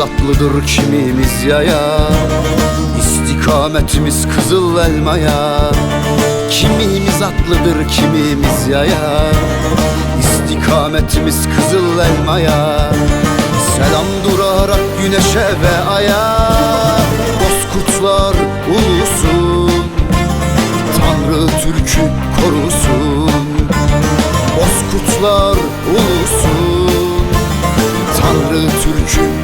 atlıdır kimimiz yaya. İstikametimiz kızıl elmaya. Kimimiz atlıdır kimimiz yaya. İstikametimiz kızıl elmaya. Selam durarak güneşe ve aya. Bozkurtlar ulusun. Tanrı Türk'ü korusun. Bozkurtlar ulusun. Tanrı Türk'ü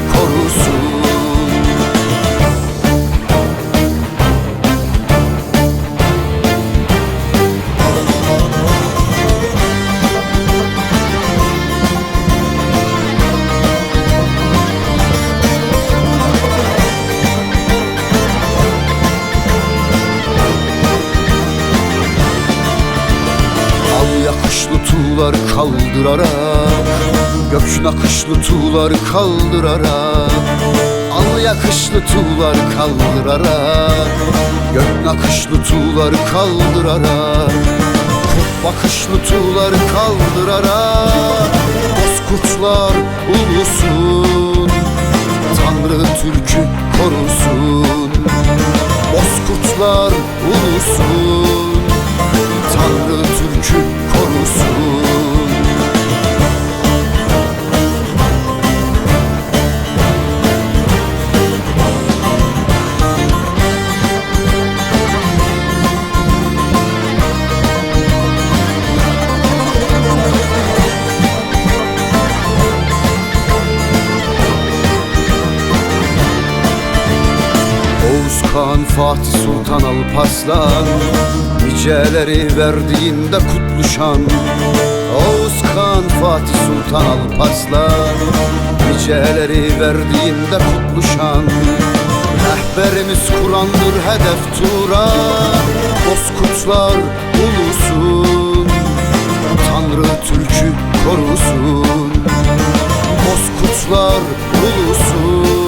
tuğlar kaldırarak Gök nakışlı tuğlar kaldırarak Al yakışlı tuğlar kaldırarak Gök nakışlı tuğlar kaldırarak Kurt bakışlı tuğlar kaldırarak Bozkurtlar ulusun. Tanrı Türk'ü korusun Bozkurtlar ulusun Kağan Fatih Sultan Alparslan Niceleri verdiğinde kutluşan Oğuz Kağan Fatih Sultan Alparslan Niceleri verdiğinde kutluşan Rehberimiz Kur'an'dır hedef turan Bozkurtlar ulusun Tanrı Türk'ü korusun Bozkurtlar ulusun